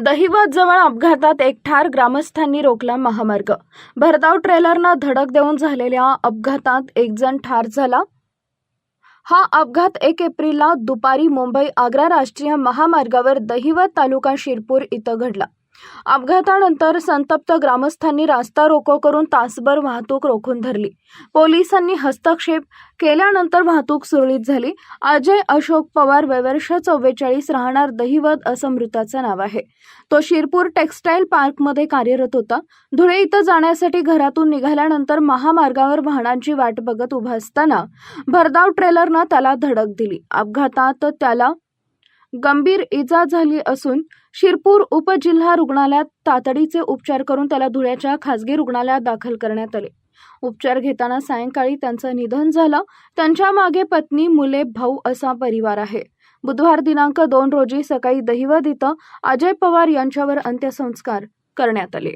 दहिवत जवळ अपघातात एक ठार ग्रामस्थांनी रोखला महामार्ग. भरधाव ट्रेलरनं धडक देऊन झालेल्या अपघातात एक जण ठार झाला. हा अपघात एक एप्रिलला दुपारी मुंबई आग्रा राष्ट्रीय महामार्गावर दहिवत तालुका शिरपूर इथं घडला. अपघातानंतर संतप्त ग्रामस्थांनी रास्ता रोको करून तासभर वाहतूक रोखून धरली. पोलिसांनी हस्तक्षेप केल्यानंतर वाहतूक सुरळीत झाली. अजय अशोक पवार वयवर्ष चव्वेचाळीस राहणार दहिवद असं मृताचं नाव आहे. तो शिरपूर टेक्स्टाईल पार्कमध्ये कार्यरत होता. धुळे इथं जाण्यासाठी घरातून निघाल्यानंतर महामार्गावर वाहनांची वाट बघत उभा असताना भरधाव ट्रेलरनं त्याला धडक दिली. अपघातात त्याला गंभीर इजा झाली असून शिरपूर उपजिल्हा रुग्णालयात तातडीचे उपचार करून त्याला धुळ्याच्या खासगी रुग्णालयात दाखल करण्यात आले. उपचार घेताना सायंकाळी त्यांचं निधन झालं. त्यांच्या मागे पत्नी मुले भाऊ असा परिवार आहे. बुधवार दिनांक दोन रोजी सकाळी दहिवद इथं अजय पवार यांच्यावर अंत्यसंस्कार करण्यात आले.